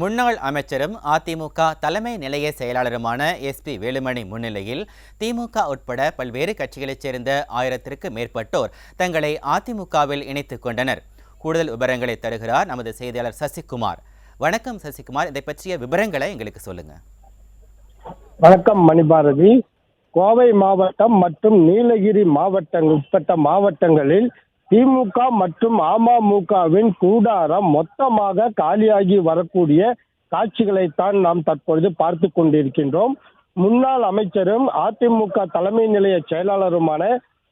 முன்னாள் அமைச்சரும் அதிமுக தலைமை நிலைய செயலாளருமான எஸ்பி வேலுமணி முன்னிலையில் திமுக உட்பட பல்வேறு கட்சிகளைச் சேர்ந்த ஆயிரத்திற்கு மேற்பட்டோர் தங்களை அதிமுகவில் இணைத்துக் கொண்டனர். கூடுதல் விவரங்களை தருகிறார் நமது செய்தியாளர் சசிகுமார். வணக்கம் சசிகுமார். இதை பற்றிய விவரங்களை எங்களுக்கு சொல்லுங்க. வணக்கம் மணிபாரதி. கோவை மாவட்டம் மற்றும் நீலகிரி மாவட்டங்கள் உட்பட்ட மாவட்டங்களில் திமுக மற்றும் அமமுகவின் கூடாரம் மொத்தமாக காலியாகி வரக்கூடிய காட்சிகளைத்தான் நாம் தற்பொழுது பார்த்து கொண்டிருக்கின்றோம். முன்னாள் அமைச்சரும் அதிமுக தலைமை நிலைய செயலாளருமான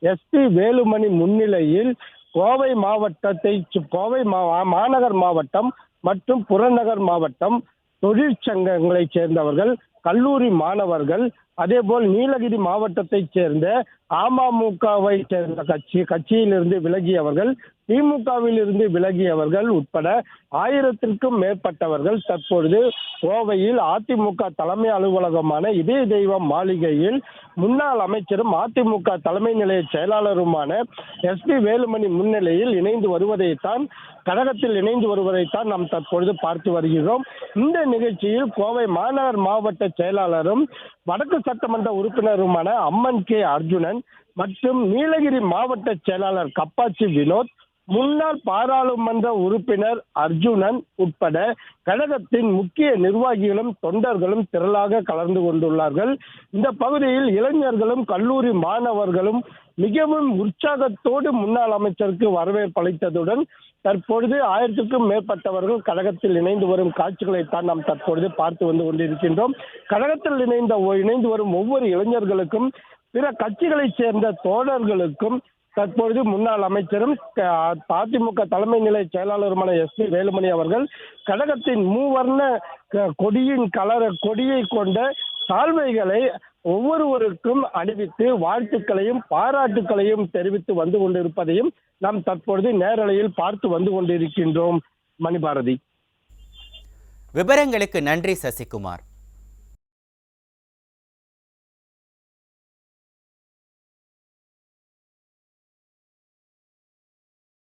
எஸ்பி வேலுமணி முன்னிலையில் கோவை மாவட்டத்தை கோவை மா- மாநகர் மாவட்டம் மற்றும் புறநகர் மாவட்டம் தொழிற்சங்கங்களைச் சேர்ந்தவர்கள் கல்லூரி மாணவர்கள் அதேபோல் நீலகிரி மாவட்டத்தைச் சேர்ந்த அமமுகவை சேர்ந்த கட்சி கட்சியிலிருந்து விலகியவர்கள் திமுகவில் இருந்து விலகியவர்கள் உட்பட ஆயிரத்திற்கும் மேற்பட்டவர்கள் தற்பொழுது கோவையில் அதிமுக தலைமை அலுவலகமான இதய தெய்வம் மாளிகையில் முன்னாள் அமைச்சரும் அதிமுக தலைமை நிலைய செயலாளருமான எஸ் பி வேலுமணி முன்னிலையில் இணைந்து வருவதைத்தான் கழகத்தில் இணைந்து வருவதைத்தான் நாம் தற்பொழுது பார்த்து வருகிறோம். இந்த நிகழ்ச்சியில் கோவை மாநகர் மாவட்ட செயலாளரும் வடக்கு சட்டமன்ற உறுப்பினருமான அம்மன் கே அர்ஜுனன் மற்றும் நீலகிரி மாவட்ட செயலாளர் கப்பாச்சி வினோத் முன்னாள் பாராளுமன்ற உறுப்பினர் அர்ஜுனன் உட்பட கழகத்தின் முக்கிய நிர்வாகிகளும் தொண்டர்களும் திரளாக கலந்து கொண்டுள்ளார்கள். இந்த பகுதியில் இளைஞர்களும் கல்லூரி மாணவர்களும் மிகவும் உற்சாகத்தோடு முன்னாள் அமைச்சருக்கு வரவேற்பு அளித்ததுடன் தற்பொழுது ஆயிரத்துக்கும் மேற்பட்டவர்கள் கழகத்தில் இணைந்து வரும் காட்சிகளைத்தான் நாம் தற்பொழுது பார்த்து வந்து கொண்டிருக்கின்றோம். கழகத்தில் இணைந்த இணைந்து வரும் ஒவ்வொரு இளைஞர்களுக்கும் பிற கட்சிகளைச் சேர்ந்த தோழர்களுக்கும் தற்பொழுது முன்னாள் அமைச்சரும் அதிமுக தலைமை நிலை செயலாளருமான எஸ் பி வேலுமணி அவர்கள் கழகத்தின் மூவர்ண க- கொடியின் கலர கொடியை கொண்ட சால்வைகளை ஒவ்வொருவருக்கும் அணிவித்து வாழ்த்துக்களையும் பாராட்டுக்களையும் தெரிவித்து வந்து கொண்டிருப்பதையும் நாம் தற்பொழுது நேரலையில் பார்த்து வந்து கொண்டிருக்கின்றோம். மணிபாரதி. விவரங்களுக்கு நன்றி சசிகுமார்.